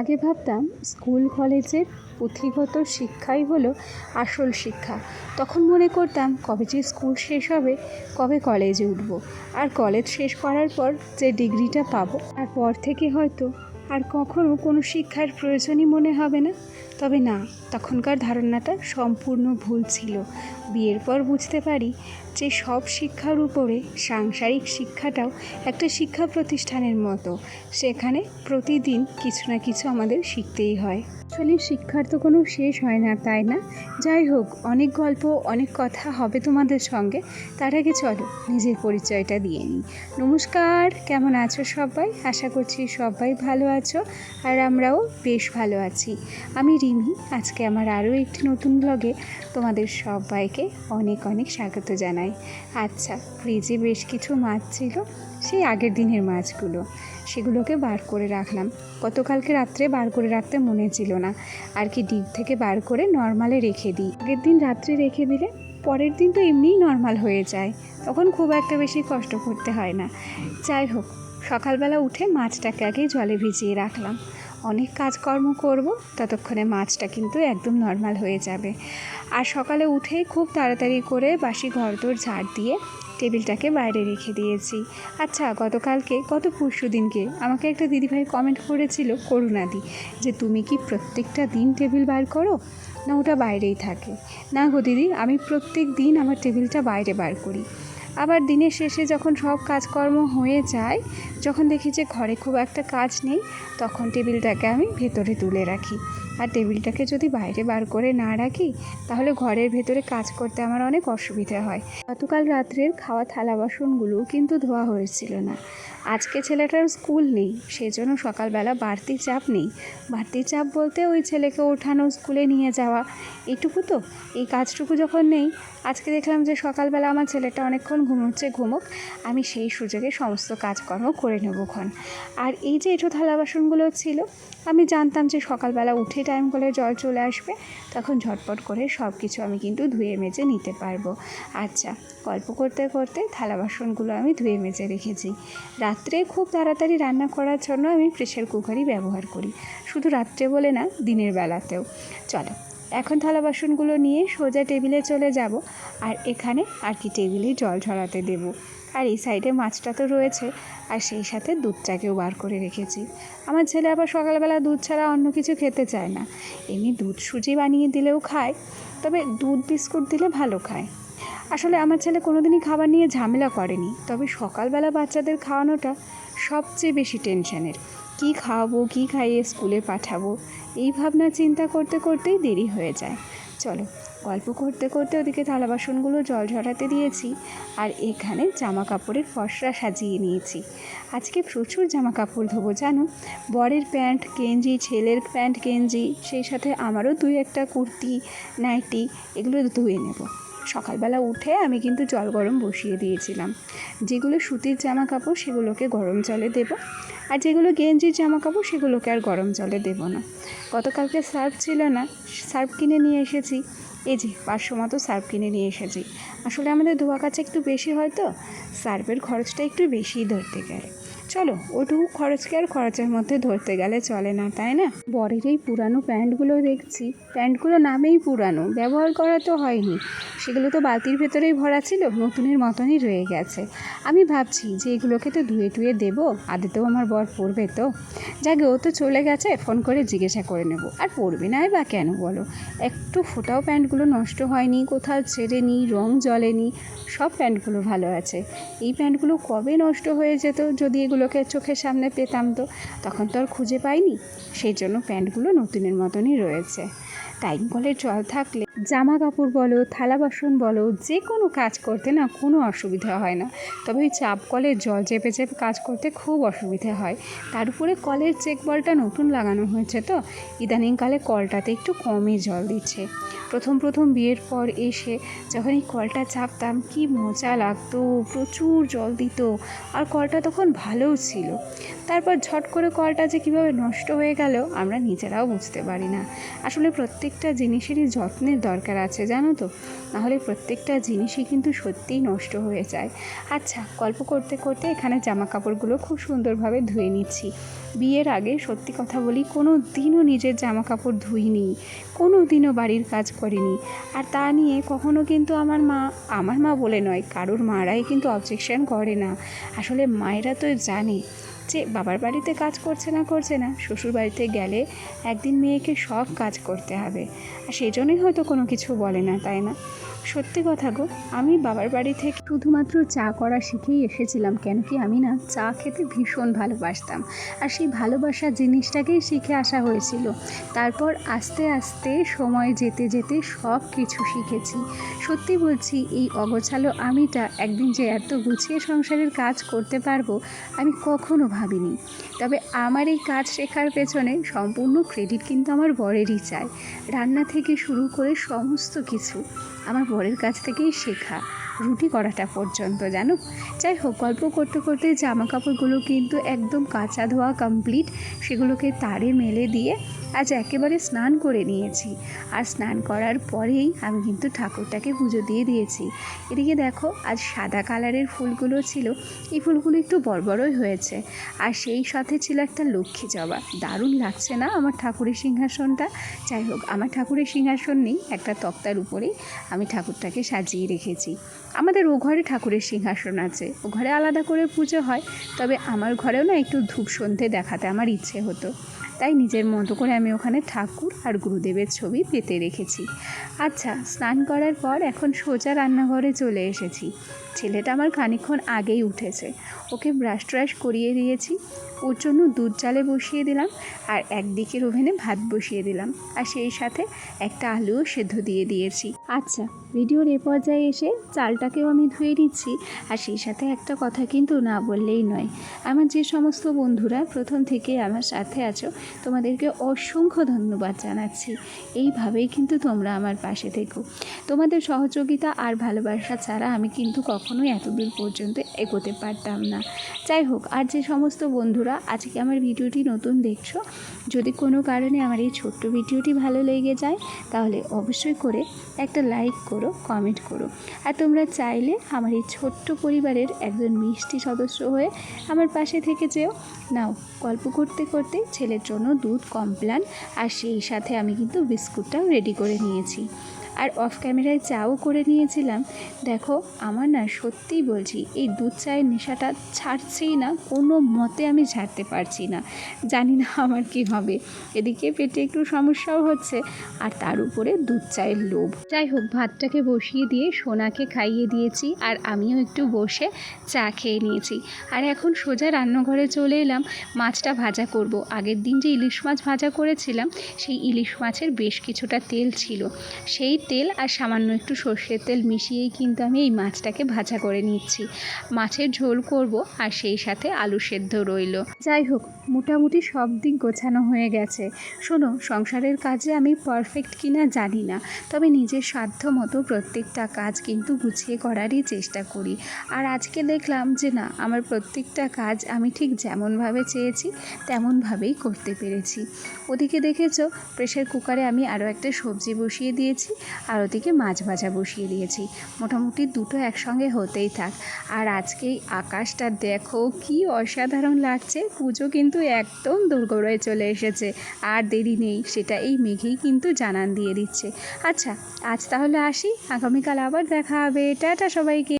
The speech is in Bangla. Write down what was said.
আগে ভাবতাম স্কুল, কলেজের পুঁথিগত শিক্ষাই হলো আসল শিক্ষা। তখন মনে করতাম, কবে যে স্কুল শেষ হবে, কবে কলেজে উঠবো। আর কলেজ শেষ করার পর যে ডিগ্রিটা পাবো তারপর থেকে হয়তো আর কখনও কোনো শিক্ষার প্রয়োজনই মনে হবে না। তবে না, তখনকার ধারণাটা সম্পূর্ণ ভুল ছিল। বিয়ের পর বুঝতে পারি যে সব শিক্ষার উপরে সাংসারিক শিক্ষাটাও একটা শিক্ষা প্রতিষ্ঠানের মতো। সেখানে প্রতিদিন কিছু না কিছু আমাদের শিখতেই হয়। আসলে শিক্ষার তো কোনো শেষ হয় না, তাই না? যাই হোক, অনেক গল্প, অনেক কথা হবে তোমাদের সঙ্গে। তার আগে চলো, নিজের পরিচয়টা দিয়ে নিই। নমস্কার, কেমন আছো সবাই? আশা করছি সবাই ভালো আছো, আর আমরাও বেশ ভালো আছি। আমি রিমি, আজকে আমার আরও একটি নতুন ব্লগে তোমাদের সবাইকে অনেক অনেক স্বাগত জানাই। আচ্ছা ফ্রিজে বেশ কিছু মাছ ছিল, সেই আগের দিনের মাছগুলো। সেগুলোকে বার করে রাখলাম। গতকালকে রাত্রে বার করে রাখতে মনে ছিল না। আর কি ডিপ থেকে বার করে নর্মালে রেখে দিই। আগের দিন রাত্রে রেখে দিলে পরের দিন তো এমনিই নর্মাল হয়ে যায়। তখন খুব একটা বেশি কষ্ট করতে হয় না। যাই হোক, সকালবেলা উঠে মাছটাকে আগে জলে ভিজিয়ে রাখলাম। অনেক কাজকর্ম করব, ততক্ষণে মাছটা কিন্তু একদম নর্মাল হয়ে যাবে। আর সকালে উঠেই খুব তাড়াতাড়ি করে বাসি ঘরদোর ঝাড় দিয়ে টেবিলটাকে বাইরে রেখে দিয়েছি। আচ্ছা গতকালকে, গত পরশু দিনকে আমাকে একটা দিদিভাই কমেন্ট করেছিল, করুণাদি, যে তুমি কি প্রত্যেকটা দিন টেবিল বার করো? না, ওটা বাইরেই থাকে। না গো দিদি, আমি প্রত্যেক দিন আমার টেবিলটা বাইরে বার করি। আবার দিনের শেষে যখন সব কাজকর্ম হয়ে যায়, যখন দেখি যে ঘরে খুব একটা কাজ নেই, তখন টেবিলটাকে আমি ভেতরে তুলে রাখি। আর টেবিলটাকে যদি বাইরে বার করে না রাখি, তাহলে ঘরের ভেতরে কাজ করতে আমার অনেক অসুবিধা হয়। গতকাল রাত্রের খাওয়া থালা বাসনগুলো কিন্তু ধোয়া হয়েছিল না। আজকে ছেলেটার স্কুল নেই, সেজন্য সকালবেলা বাড়তি চাপ নেই। বাড়তি চাপ বলতে ওই ছেলেকে ওঠানো, স্কুলে নিয়ে যাওয়া, এটুকু তো। এই কাজটুকু যখন নেই আজকে দেখলাম যে সকালবেলা আমার ছেলেটা অনেকক্ষণ ঘুমোচ্ছে, ঘুমোক। আমি সেই সুযোগে সমস্ত কাজকর্ম করে নেবোক্ষণ আর এই যে এঁটো থালা বাসনগুলো ছিল, আমি জানতাম যে সকালবেলা উঠে টাইম করে জল চলে আসবে, তখন ঝটপট করে সব কিছু আমি কিন্তু ধুয়ে মেজে নিতে পারব। আচ্ছা গল্প করতে করতে থালা বাসনগুলো আমি ধুয়ে মেজে রেখেছি। রাত্রে খুব তাড়াতাড়ি রান্না করার জন্য আমি প্রেশার কুকারই ব্যবহার করি। শুধু রাত্রে বলে না, দিনের বেলাতেও। চলো এখন থালা বাসনগুলো নিয়ে সোজা টেবিলে চলে যাব, আর এখানে আর কি টেবিলে জল ঝরাতে দেব। আর এই সাইডে মাছটা তো রয়েছে, আর সেই সাথে দুধটাকেও বার করে রেখেছি। আমার ছেলে আবার সকালবেলা দুধ ছাড়া অন্য কিছু খেতে চায় না। এমনি দুধ সুজি বানিয়ে দিলেও খায়, তবে দুধ বিস্কুট দিলে ভালো খায়। আসলে আমার ছেলে কোনোদিনই খাবার নিয়ে ঝামেলা করেনি, তবে সকালবেলা বাচ্চাদের খাওয়ানোটা সবচেয়ে বেশি টেনশনের। কী খাওয়াবো, কী খাইয়ে স্কুলে পাঠাবো, এই ভাবনা চিন্তা করতে করতেই দেরি হয়ে যায়। চলো, গল্প করতে করতে ওদিকে থালা বাসনগুলো জল ঝরাতে দিয়েছি আর এখানে জামা কাপড়ের ফসরা সাজিয়ে নিয়েছি। আজকে প্রচুর জামা কাপড় ধোবো, জানো? বরের প্যান্ট, গেঞ্জি, ছেলের প্যান্ট, গেঞ্জি, সেই সাথে আমারও দুই একটা কুর্তি, নাইটি, এগুলো ধুয়ে নেব। সকালবেলা উঠে আমি কিন্তু জল গরম বসিয়ে দিয়েছিলাম। যেগুলো সুতির জামা কাপড় সেগুলোকে গরম জলে দেবো, আর যেগুলো গেঞ্জির জামা কাপড় সেগুলোকে আর গরম জলে দেবো না। গতকালকে সার্ফ ছিল না, সার্ফ কিনে নিয়ে এসেছি। এই যে, পাঁচশো মতো সার্ফ কিনে নিয়ে এসেছি। আসলে আমাদের ধোয়া কাছে একটু বেশি হয় তো, সার্ফের খরচটা একটু বেশিই ধরতে গেলে। চলো, ওটুকু খরচকে আর খরচের মধ্যে ধরতে গেলে চলে না, তাই না? বরের এই পুরানো প্যান্টগুলো দেখছি। প্যান্টগুলো নামেই পুরানো, ব্যবহার করা তো হয়নি। সেগুলো তো বালতির ভেতরেই ভরা ছিল, নতুনের মতনই রয়ে গেছে। আমি ভাবছি যে এগুলোকে তো ধুয়ে টুয়ে দেবো, আদেতেও আমার বর পড়বে তো। যাকে ও তো চলে গেছে, ফোন করে জিজ্ঞাসা করে নেব। আর পড়বে না বা কেন, বলো? একটু ফোটাও প্যান্টগুলো নষ্ট হয়নি, কোথাও ছেড়েনি, রং জ্বলেনি, সব প্যান্টগুলো ভালো আছে। এই প্যান্টগুলো কবে নষ্ট হয়ে যেত, যদি এগুলোকে চোখের সামনে পেতাম তো। তখন তো আর খুঁজে পাইনি। সেই জন্য প্যান্টগুলো নতুনের মতনই রয়েছে। টাইম কলের জল থাকলে জামা কাপড় বলো, থালা বাসন বলো, যে কোনো কাজ করতে না কোনো অসুবিধা হয় না। তবে ওই চাপ কলের জল চেপে চেপে কাজ করতে খুব অসুবিধা হয়। তার উপরে কলের চেক বলটা নতুন লাগানো হয়েছে তো, ইদানিংকালে কলটাতে একটু কমই জল দিচ্ছে। প্রথম প্রথম বিয়ের পর এসে যখন এই কলটা চাপতাম, কি মজা লাগতো, প্রচুর জল দিত, আর কলটা তখন ভালোও ছিল। তারপর ঝট করে কলটা যে কীভাবে নষ্ট হয়ে গেল, আমরা নিজেরাও বুঝতে পারি না। আসলে প্রত্যেকটা জিনিসেরই যত্নের দরকার আছে, জানো তো? নাহলে প্রত্যেকটা জিনিসই কিন্তু সত্যিই নষ্ট হয়ে যায়। আচ্ছা গল্প করতে করতে এখানে জামা কাপড়গুলো খুব সুন্দরভাবে ধুয়ে নিচ্ছি। বিয়ের আগে সত্যি কথা বলি, কোনো দিনও নিজের জামা কাপড় ধুইনি, কোনো দিনও বাড়ির কাজ করিনি। আর তা নিয়ে কখনো কিন্তু আমার মা আমার মা বলে নয়, কারোর মারাই কিন্তু অবজেকশন করে না। আসলে মায়েরা তো জানে যে বাবার বাড়িতে কাজ করছে না করছে না, শ্বশুর বাড়িতে গেলে একদিন মেয়েকে সব কাজ করতে হবে। আর সেই জন্যই হয়তো কোনো কিছু বলে না, তাই না? সত্যি কথা গো, আমি বাবার বাড়ি থেকে শুধুমাত্র চা করা শিখেই এসেছিলাম, কেন কি আমি না চা খেতে ভীষণ ভালোবাসতাম। আর সেই ভালোবাসার জিনিসটাকেই শিখে আসা হয়েছিল। তারপর আস্তে আস্তে সময় যেতে যেতে সব কিছু শিখেছি। সত্যি বলছি, এই অগোছালো আমিটা একদিন যে এত গুছিয়ে সংসারের কাজ করতে পারব, আমি কখনো ভাবিনি। তবে আমার এই কাজ শেখার পেছনে সম্পূর্ণ ক্রেডিট কিন্তু আমার বরেরই চাই। রান্না থেকে শুরু করে সমস্ত কিছু। আমার বরের কাছ থেকেই শেখা। রুটি করাটা পর্যন্ত, জানো? যাই হোক, গল্প করতে করতে জামা কাপড়গুলো কিন্তু একদম কাঁচা ধোয়া কমপ্লিট সেগুলোকে তারে মেলে দিয়ে আজ একেবারে স্নান করে নিয়েছি। আর স্নান করার পরেই আমি কিন্তু ঠাকুরটাকে পুজো দিয়ে দিয়েছি। এদিকে দেখো, আজ সাদা কালারের ফুলগুলো ছিল, এই ফুলগুলো একটু বড় বড়ই হয়েছে। আর সেই সাথে ছিল একটা লক্ষ্মী জবা। দারুণ লাগছে না আমার ঠাকুরের সিংহাসনটা? যাই হোক, আমার ঠাকুরের সিংহাসন নেই, একটা তক্তার উপরেই আমি ঠাকুরটাকে সাজিয়ে রেখেছি। আমাদের ও ঘরে ঠাকুরের সিংহাসন আছে। ও ঘরে আলাদা করে পুজো হয়, তবে আমার ঘরেও না একটু ধূপ সন্ধে দেখাতে আমার ইচ্ছে হতো। তাই নিজের মতো করে আমি ওখানে ঠাকুর আর গুরুদেবের ছবি পেতে রেখেছি। আচ্ছা স্নান করার পর এখন সোজা রান্নাঘরে চলে এসেছি। ছেলেটা আমার খানিকক্ষণ আগেই উঠেছে। ওকে ব্রাশ ট্রাশ করিয়ে দিয়েছি। ওর জন্য দুধ চালে বসিয়ে দিলাম আর একদিকের ওভেনে ভাত বসিয়ে দিলাম। আর সেই সাথে একটা আলুও সেদ্ধ দিয়ে দিয়েছি। আচ্ছা ভিডিওর এ পর্যায়ে এসে চালটাকেও আমি ধুয়ে নিচ্ছি। আর সেই সাথে একটা কথা কিন্তু না বললেই নয়। আমার যে সমস্ত বন্ধুরা প্রথম থেকে আমার সাথে আছো, তোমাদেরকে অসংখ্য ধন্যবাদ জানাচ্ছি। এইভাবেই কিন্তু তোমরা আমার পাশে থেকো। তোমাদের সহযোগিতা আর ভালোবাসা ছাড়া আমি কিন্তু কখনোই এতদূর পর্যন্ত এগোতে পারতাম না। যাই হোক, আর যে সমস্ত বন্ধুরা, আজকে আমার ভিডিওটি নতুন দেখছ, যদি কোনো কারণে আমার এই ছোট্ট ভিডিওটি ভালো লেগে যায়, তাহলে অবশ্যই করে একটা লাইক করো, কমেন্ট করো। আর তোমরা চাইলে আমার এই ছোট্ট পরিবারের একজন মিষ্টি সদস্য হয়ে আমার পাশে থেকে যেও। নাও, গল্প করতে করতে ছেলের জন্য দুধ, কমপ্লান, আর সেই সাথে আমি কিন্তু বিস্কুটটাও রেডি করে নিয়েছি। আর অফ ক্যামেরায় চাও করে নিয়েছিলাম। দেখো, আমার না সত্যিই বলছি, এই দুধ চায়ের নেশাটা ছাড়ছেই না, কোনো মতে আমি ছাড়তে পারছি না। জানি না আমার কি হবে। এদিকে পেটে একটু সমস্যাও হচ্ছে, আর তার উপরে দুধ চায়ের লোভ। যাই হোক, ভাতটাকে বসিয়ে দিয়ে সোনাকে খাইয়ে দিয়েছি, আর আমিও একটু বসে চা খেয়ে নিয়েছি। আর এখন সোজা রান্নাঘরে চলে এলাম, মাছটা ভাজা করব। আগের দিন যে ইলিশ মাছ ভাজা করেছিলাম, সেই ইলিশ মাছের বেশ কিছুটা তেল ছিল। সেই তেল আর সামান্য একটু সর্ষের তেল মিশিয়েই কিন্তু আমি এই মাছটাকে ভাজা করে নিচ্ছি। মাছের ঝোল করব আর সেই সাথে আলু সেদ্ধ রইল। যাই হোক, মোটামুটি সব দিক গোছানো হয়ে গেছে। শোনো, সংসারের কাজে আমি পারফেক্ট কিনা জানি না, তবে নিজের সাধ্য মতো প্রত্যেকটা কাজ কিন্তু গুছিয়ে করারই চেষ্টা করি। আর আজকে দেখলাম যে না, আমার প্রত্যেকটা কাজ আমি ঠিক যেমনভাবে চেয়েছি, তেমনভাবেই করতে পেরেছি। ওদিকে দেখেছ প্রেশার কুকারে আমি আরও একটা সবজি বসিয়ে দিয়েছি। আর ওদিকে মাছ ভাজা বসিয়ে দিয়েছি। মোটামুটি দুটো একসঙ্গে হতেই থাক। আর আজকে আকাশটা দেখো, কি অসাধারণ লাগছে। পুজো কিন্তু একদম দুর্গড়ে চলে এসেছে। আর দেরি নেই, সেটা এই মেঘেই কিন্তু জানান দিয়ে দিচ্ছে। আচ্ছা আজ তাহলে আসি। আগামীকাল আবার দেখা হবে। টাটা সবাইকে।